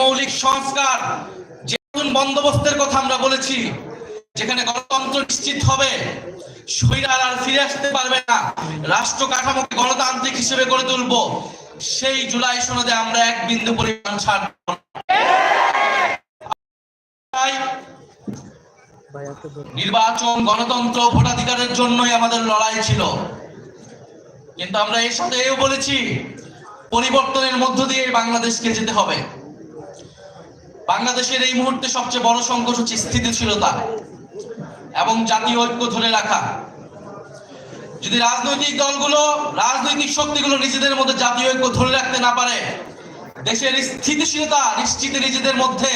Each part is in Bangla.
মৌলিক সংস্কার, যে বন্দোবস্তের কথা আমরা বলেছি, যেখানে গণতন্ত্র নিশ্চিত হবে স্বৈরার আর ফিরে আসতে পারবে না, রাষ্ট্র কাঠামোকে গণতান্ত্রিক হিসেবে গড়ে তুলবো, সেই জুলাই সনদে আমরা এক বিন্দু পরিমাণ ছাড় নির্বাচন, গণতন্ত্র, ভোটাধিকারের জন্যই আমাদের লড়াই ছিল। কিন্তু আমরা এর সাথে এও বলেছি, পরিবর্তনের মধ্য দিয়ে বাংলাদেশকে যেতে হবে। বাংলাদেশের এই মুহূর্তে সবচেয়ে বড় সংকট হচ্ছে স্থিতিশীলতা এবং জাতীয় ঐক্য ধরে রাখা। যদি রাজনৈতিক দলগুলো, রাজনৈতিক শক্তিগুলো নিজেদের মধ্যে জাতীয় ঐক্য ধরে রাখতে না পারে, দেশের স্থিতিশীলতা নিশ্চিত নিজেদের মধ্যে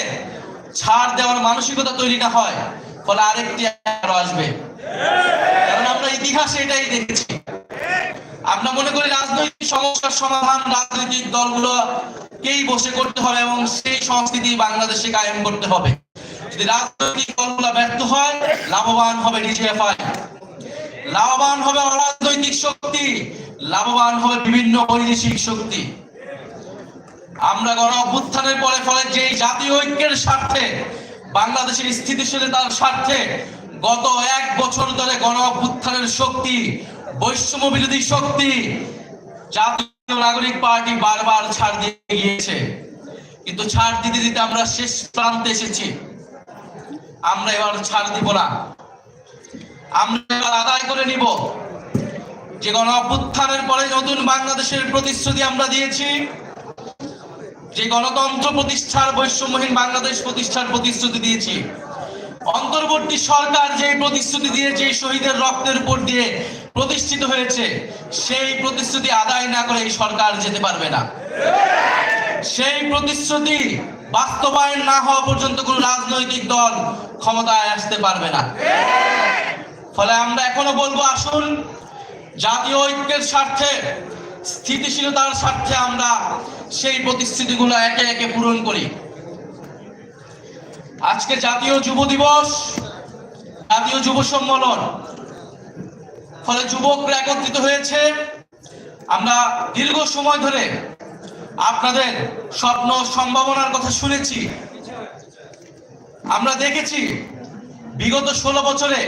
ছাড় দেওয়ার মানসিকতা তৈরি না হয়, ফলে আরেকটি আসবে। কারণ আমরা ইতিহাসে এটাই দেখেছি। আমরা মনে করি রাজনৈতিক সমস্যার সমাধান রাজনৈতিক দলগুলোকেই বসে করতে হবে এবং সেই সংস্কৃতি বাংলাদেশে কায়েম করতে হবে। যদি রাজনৈতিক দলগুলো ব্যর্থ হয়, লাভবান হবে ডিজিএফআই লাভবান হবে অরাজনৈতিক শক্তি, লাভবান হবে বিভিন্ন বৈদেশিক শক্তি। আমরা গণ অভ্যুত্থানের পরে ফলে যে জাতীয় ঐক্যের স্বার্থে, বাংলাদেশের স্থিতিশীলতার স্বার্থে গত এক বছর ধরে গণ অভ্যুত্থানের শক্তি বৈষম্য বিরোধী শক্তি জাতীয় নাগরিক পার্টি বারবার ছাড় দিয়ে গিয়েছে। কিন্তু ছাড় দিতে দিতে আমরা শেষ প্রান্তে এসেছি। আমরা এবার ছাড় দিব না। আমরা এবার আদায় করে নিব। যে গণ পরে নতুন বাংলাদেশের প্রতিশ্রুতি আমরা দিয়েছি, যে গণতন্ত্র প্রতিষ্ঠার, বৈষম্যহীন বাংলাদেশ প্রতিষ্ঠার প্রতিশ্রুতি দিয়েছি। অন্তর্বর্তী সরকার যে প্রতিশ্রুতি দিয়েছে শহীদের রক্তের উপর দিয়ে প্রতিষ্ঠিত হয়েছে, সেই প্রতিশ্রুতি আদায় না করে এই সরকার যেতে পারবে না। সেই প্রতিশ্রুতি বাস্তবায়ন না হওয়া পর্যন্ত কোন রাজনৈতিক দল ক্ষমতায় আসতে পারবে না। ফলে আমরা এখনও বলব, আসুন, জাতীয় ঐক্যের স্বার্থে, স্থিতিশীলতার স্বার্থে আমরা সেই প্রতিশ্রুতিগুলো একে একে পূরণ করি। আজকে জাতীয় যুব দিবস, জাতীয় যুব সম্মেলন ফলে যুবকরা একত্রিত হয়েছে। আমরা দীর্ঘ সময় ধরে আপনাদের স্বপ্ন, সম্ভাবনার কথা শুনেছি। আমরা দেখেছি বিগত ষোলো বছরে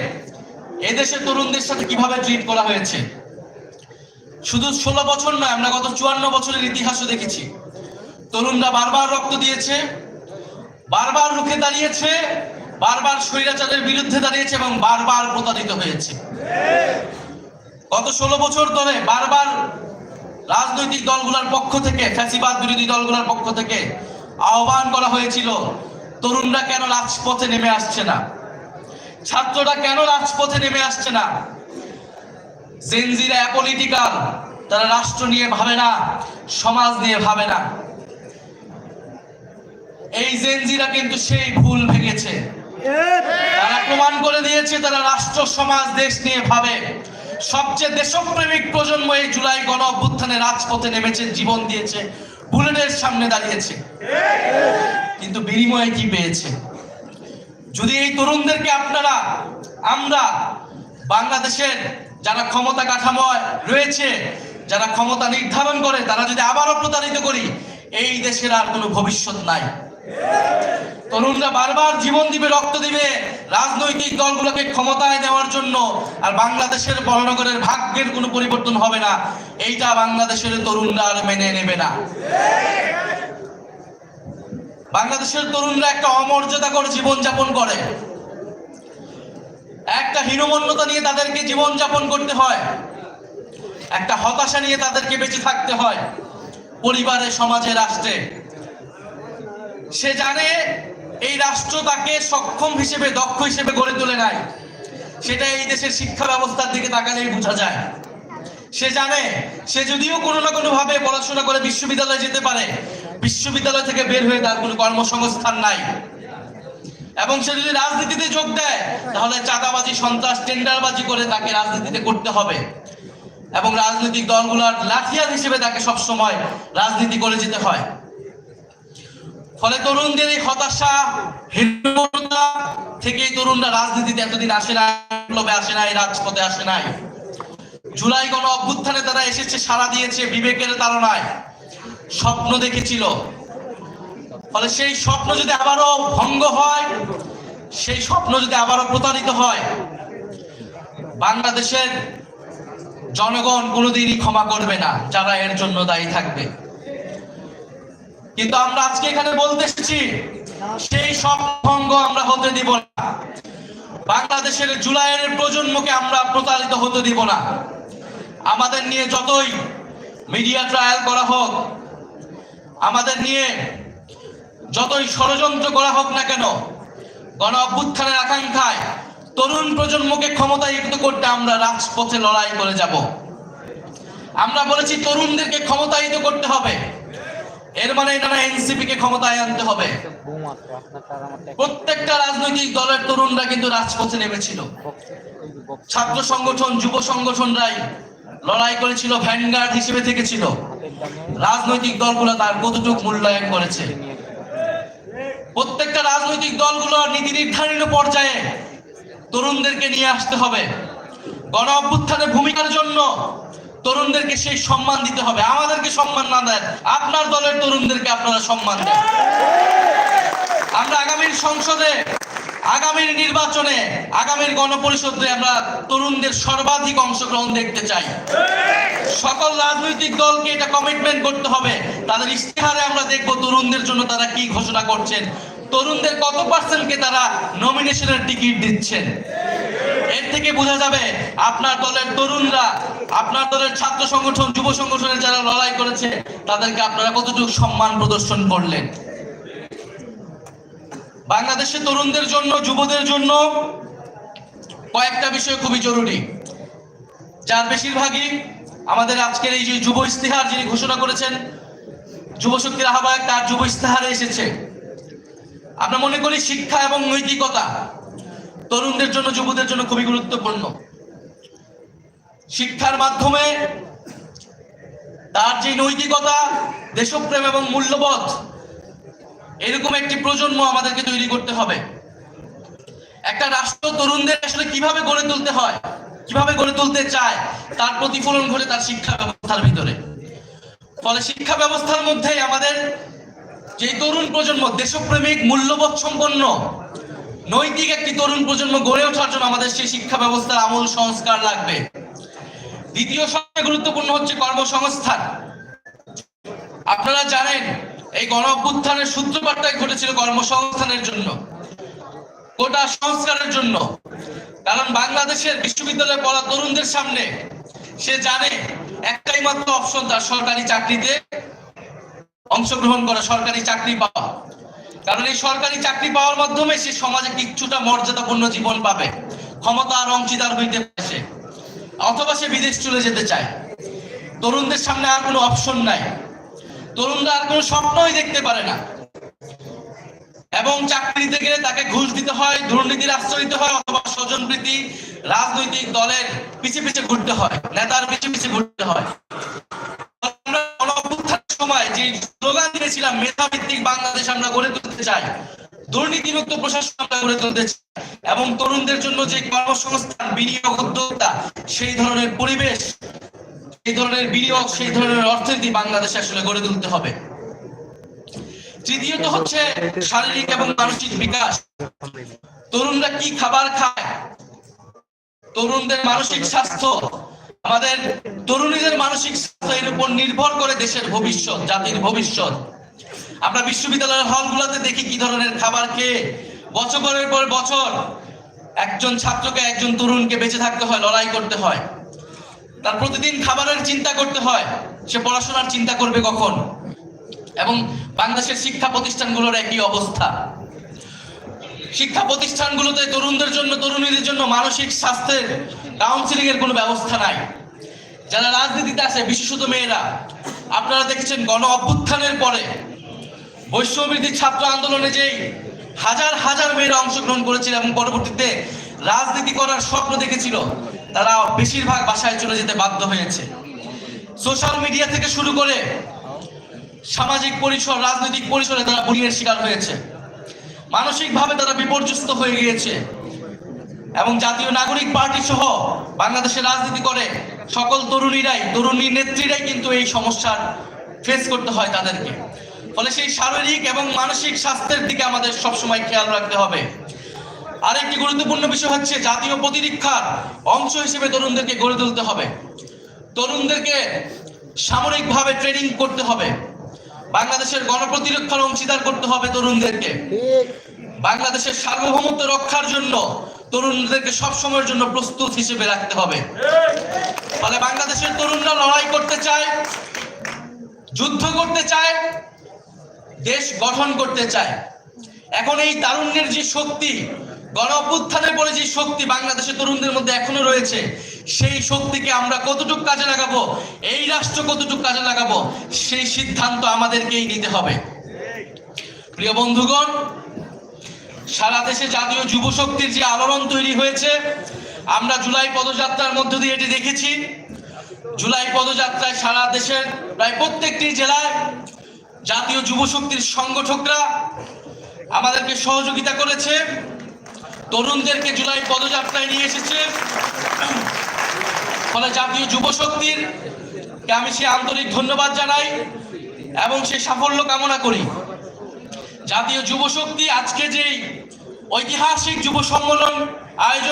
এদেশের তরুণদের সাথে কীভাবে ট্রিট করা হয়েছে। শুধু ষোলো বছর নয়, আমরা গত চুয়ান্ন বছরের ইতিহাসও দেখেছি। তরুণরা বারবার রক্ত দিয়েছে, বারবার রুখে দাঁড়িয়েছে, বারবার স্বৈরাচারের বিরুদ্ধে দাঁড়িয়েছে এবং বারবার প্রতারিত হয়েছে। গত ষোলো বছর ধরে বারবার রাজনৈতিক দলগুলোর পক্ষ থেকে, ফ্যাসিবাদ বিরোধী দলগুলোর পক্ষ থেকে আহ্বান করা হয়েছিল, তরুণরা কেন রাজপথে নেমে আসছে না? ছাত্ররা কেন রাজপথে নেমে আসছে না? জেনজিরা অ্যাপলিটিক্যাল তারা রাষ্ট্র নিয়ে ভাবে না, সমাজ নিয়ে ভাবে না। এই জেনজিরা কিন্তু সেই ভুল ভেঙেছে। তারা প্রমাণ করে দিয়েছে, তারা রাষ্ট্র, সমাজ, দেশ নিয়ে ভাবে। সবচেয়ে দেশপ্রেমিক প্রজন্ম এই জুলাই গণ অভ্যুত্থানে রাজপথে নেমেছে, জীবন দিয়েছে, বুলেটের সামনে দাঁড়িয়েছে। কিন্তু বিনিময়ে কি পেয়েছে? যদি এই তরুণদেরকে আপনারা, আমরা, বাংলাদেশের যারা ক্ষমতা কাঠামো রয়েছে, যারা ক্ষমতা নির্ধারণ করে, তারা যদি আবারও প্রতারিত করি, এই দেশের আর কোনো ভবিষ্যৎ নাই। তরুণরা বারবার জীবন দিবে, রক্ত দিবে রাজনৈতিক দলগুলোকে ক্ষমতায় নেওয়ার জন্য। আর বাংলাদেশের বড়নগরের ভাগ্যের কোনো পরিবর্তন হবে না। এইটা বাংলাদেশের তরুণরা আর মেনে নেবে না। বাংলাদেশের তরুণরা একটা অমর্যাদাকর জীবন যাপন করে। একটা হীনমন্যতা নিয়ে তাদেরকে জীবন যাপন করতে হয়। একটা হতাশা নিয়ে তাদেরকে বেঁচে থাকতে হয়। পরিবারে, সমাজে, রাষ্ট্রে। সে জানে এই রাষ্ট্র তাকে সক্ষম হিসেবে, দক্ষ হিসেবে গড়ে তোলে নাই। সেটা এই দেশের শিক্ষা ব্যবস্থার দিকে তাকালেই বোঝা যায়। সে জানে, সে যদিও কোনো না কোনো ভাবে পড়াশোনা করে বিশ্ববিদ্যালয়ে যেতে পারে, বিশ্ববিদ্যালয় থেকে বের হয়ে তার কোনো কর্মসংস্থান নাই। এবং সে যদি রাজনীতিতে যোগ দেয়, তাহলে চাঁদাবাজি, সন্ত্রাস, টেন্ডারবাজি করে তাকে রাজনীতিতে করতে হবে। এবং রাজনৈতিক দলগুলোর লাঠিয়াল হিসেবে তাকে সবসময় রাজনীতি করে যেতে হয়। ফলে তরুণদের এই হতাশা হীনতা থেকেই তরুণরা রাজনীতিতে এতদিন আসে না বিপ্লবে আসে নাই, রাজপথে আসে নাই। জুলাই গণ অভ্যুত্থানে তারা এসেছে সারা দিয়েছে, বিবেকের তাড়নায়। স্বপ্ন দেখেছিল। ফলে সেই স্বপ্ন যদি আবারও ভঙ্গ হয়, সেই স্বপ্ন যদি আবারও প্রতারিত হয়, বাংলাদেশের জনগণ কোনোদিনই ক্ষমা করবে না, যারা এর জন্য দায়ী থাকবে। কিন্তু আমরা আজকে এখানে বলতে এসেছি, সেই সব ভঙ্গ আমরা হতে দিব না। বাংলাদেশের জুলাইয়ের প্রজন্মকে আমরা প্রতারিত হতে দিব না। আমাদের নিয়ে যতই মিডিয়া ট্রায়াল করা হোক, আমাদের নিয়ে যতই ষড়যন্ত্র করা হোক না কেন, গণ অভ্যুত্থানের আকাঙ্ক্ষায় তরুণ প্রজন্মকে ক্ষমতায়িত করতে আমরা রাজপথে লড়াই করে যাব। আমরা বলেছি তরুণদেরকে ক্ষমতায়িত করতে হবে। এর মানে এটা এনসিপি কে ক্ষমতায় আনতে হবে। প্রত্যেকটা রাজনৈতিক দলের তরুণরা কিন্তু রাজপথে নেমেছিল। ছাত্র সংগঠন, যুব সংগঠনরাই লড়াই করেছিল, ভ্যানগার্ড হিসেবে থেকেছিল। রাজনৈতিক দলগুলো তার কতটুকু মূল্যায়ন করেছে? প্রত্যেকটা রাজনৈতিক দলগুলো নীতি নির্ধারিত পর্যায়ে তরুণদেরকে নিয়ে আসতে হবে। গণ অভ্যুত্থানের ভূমিকার জন্য তরুণদেরকে সেই সম্মান দিতে হবে, আমাদেরকে সম্মান না দেন, আপনার দলের তরুণদেরকে আপনারা সম্মান দেন। আমরা আগামীর সংসদে, আগামীর নির্বাচনে, আগামীর গণপরিষদে আমরা তরুণদের সর্বাধিক অংশগ্রহণ দেখতে চাই। সকল রাজনৈতিক দলকে এটা কমিটমেন্ট করতে হবে, তাদের ইশতেহারে আমরা দেখব তরুণদের জন্য তারা কি ঘোষণা করছেন, তরুণদের কত পার্সেন্টকে তারা নমিনেশনের টিকিট দিচ্ছেন। এর থেকে বোঝা যাবে আপনার দলের তরুণরা, আপনার দলের ছাত্র সংগঠন, যুব সংগঠনের যারা লড়াই করেছে, তাদেরকে আপনারা কতটুকু সম্মান প্রদর্শন করলেন? বাংলাদেশের তরুণদের জন্য, যুবদের জন্য কয়েকটা বিষয় খুবই জরুরি। যার বেশিরভাগই আমাদের আজকের এই যে যুব ইস্তেহার যিনি ঘোষণা করেছেন, যুব শক্তির আহ্বায়ক, তার যুব ইস্তেহারে এসেছে। আমরা মনে করি শিক্ষা এবং নৈতিকতা তরুণদের জন্য, যুবদের জন্য খুবই গুরুত্বপূর্ণ। শিক্ষার মাধ্যমে তার যে নৈতিকতা, দেশপ্রেম এবং মূল্যবোধ, এরকম একটি প্রজন্ম আমাদেরকে তৈরি করতে হবে। একটা রাষ্ট্র তরুণদের আসলে কীভাবে গড়ে তুলতে হয়, কীভাবে গড়ে তুলতে চায়, তার প্রতিফলন ঘটে তার শিক্ষা ব্যবস্থার ভিতরে। ফলে শিক্ষা ব্যবস্থার মধ্যে আমাদের যে তরুণ প্রজন্ম, দেশপ্রেমিক, মূল্যবোধ সম্পন্ন নৈতিক একটি তরুণ প্রজন্ম গড়ে ওঠার জন্য আমাদের সেই শিক্ষা ব্যবস্থার আমূল সংস্কার লাগবে। দ্বিতীয় সবচেয়ে গুরুত্বপূর্ণ হচ্ছে কর্মসংস্থান। আপনারা জানেন, এই গণ অভ্যুত্থানের সূত্রপাতটাই ঘটেছিল কর্মসংস্থানের জন্য কোটা সংস্কারের জন্য। কারণ বাংলাদেশের বিশ্ববিদ্যালয়ে পড়া তরুণদের সামনে সে জানে একটাই মাত্র অপশন, তার সরকারি চাকরিতে অংশগ্রহণ করা, সরকারি চাকরি পাওয়া। কারণ এই সরকারি চাকরি পাওয়ার মাধ্যমে সে সমাজে কিছুটা মর্যাদাপূর্ণ জীবন পাবে। ক্ষমতা আর অংশীদার হইতে পারে অথবা সে বিদেশ চলে যেতে চায়। তরুণদের সামনে আর কোনো অপশন নাই। তরুণরা আর কোনো স্বপ্নই দেখতে পারে না। এবং চাকরি দিতে গেলে তাকে ঘুষ দিতে হয়, দুর্নীতির আশ্রয় দিতে হয়, অথবা স্বজনপ্রীতি, রাজনৈতিক দলের পিছে পিছে ঘুরতে হয়, নেতার পিছে পিছে ঘুরতে হয়। যে স্লোগান দিয়েছিলাম, মেধাভিত্তিক বাংলাদেশ আমরা গড়ে তুলতে চাই, দুর্নীতিমুক্ত প্রশাসন আমরা গড়ে তুলতে চাই, এবং তরুণদের জন্য যে কর্মসংস্থান, বিনিয়োগ উদ্যোক্তা, সেই ধরনের পরিবেশ, সেই ধরনের বিনিয়োগ, সেই ধরনের অর্থনীতি বাংলাদেশে আসলে গড়ে তুলতে হবে। তৃতীয়ত হচ্ছে শারীরিক এবং মানসিক বিকাশ। তরুণরা কি খাবার খায়? তরুণদের মানসিক স্বাস্থ্য আমাদের তরুণীদের মানসিক স্বাস্থ্যের উপর নির্ভর করে দেশের ভবিষ্যৎ, জাতির ভবিষ্যৎ। আমরা বিশ্ববিদ্যালয়ের হলগুলোতে দেখি কি ধরনের খাবার খেয়ে বছরের পর বছর একজন ছাত্রকে একজন তরুণকে বেঁচে থাকতে হয়, লড়াই করতে হয়। তার প্রতিদিন খাবারের চিন্তা করতে হয়, সে পড়াশোনার চিন্তা করবে কখন? এবং বাংলাদেশের শিক্ষা প্রতিষ্ঠানগুলোর একই অবস্থা। শিক্ষা প্রতিষ্ঠানগুলোতে তরুণদের জন্য, তরুণীদের জন্য মানসিক স্বাস্থ্যের কাউন্সিলিং এর কোনো ব্যবস্থা নাই। যারা রাজনীতিতে আছে, বিশেষত মেয়েরা, আপনারা দেখেছেন গণ অভ্যুত্থানের পরে বৈষম্যবৃদ্ধি ছাত্র আন্দোলনে যে হাজার হাজার মেয়েরা অংশগ্রহণ করেছিল এবং পরবর্তীতে রাজনীতি করার স্বপ্ন দেখেছিল, তারা বেশিরভাগ বাসায় চলে যেতে বাধ্য হয়েছে। সোশ্যাল মিডিয়া থেকে শুরু করে সামাজিক পরিসর, রাজনৈতিক পরিসরে তারা বুলিয়ের শিকার হয়েছে। মানসিকভাবে তারা বিপর্যস্ত হয়ে গিয়েছে। এবং জাতীয় নাগরিক পার্টি সহ বাংলাদেশে রাজনীতি করে সকল তরুণীরাই, তরুণী নেত্রীরাই কিন্তু এই সমস্যার ফেস করতে হয় তাদেরকে। ফলে সেই শারীরিক এবং মানসিক স্বাস্থ্যের দিকে আমাদের সবসময় খেয়াল রাখতে হবে। আরেকটি গুরুত্বপূর্ণ বিষয় হচ্ছে জাতীয় প্রতিরক্ষার অংশ হিসেবে তরুণদেরকে গড়ে তুলতে হবে। তরুণদেরকে সামরিকভাবে ট্রেনিং করতে হবে। বাংলাদেশের গণপ্রতিরক্ষার অংশীদার করতে হবে তরুণদেরকে। বাংলাদেশের সার্বভৌমত্ব রক্ষার জন্য তরুণদেরকে সব সময়ের জন্য প্রস্তুত হিসেবে রাখতে হবে। ফলে বাংলাদেশের তরুণরা লড়াই করতে চায়, যুদ্ধ করতে চায়, দেশ গঠন করতে চায়। এখন এই তারুণ্যের যে শক্তি গণ অভ্যুত্থানের পরে যে শক্তি বাংলাদেশের তরুণদের মধ্যে এখনও রয়েছে, সেই শক্তিকে আমরা কতটুক কাজে লাগাবো, এই রাষ্ট্র কতটুক কাজে লাগাবো, সেই সিদ্ধান্ত আমাদেরকেই নিতে হবে। প্রিয় বন্ধুগণ সারা দেশে জাতীয় যুব শক্তির যে আলোড়ন তৈরি হয়েছে, আমরা জুলাই পদযাত্রার মধ্য দিয়ে এটি দেখেছি। জুলাই পদযাত্রায় সারা দেশের প্রায় প্রত্যেকটি জেলায় জাতীয় যুব শক্তির সংগঠকরা আমাদেরকে সহযোগিতা করেছে। তরুণদেরকে জুলাই পদযাত্রায় নিয়ে এসেছে। ফলে জাতীয় যুব শক্তির আমি সে আন্তরিক ধন্যবাদ জানাই এবং সে সাফল্য কামনা করি। জাতীয় যুব শক্তি আজকে যেই ঐতিহাসিক যুব সম্মেলন আয়োজন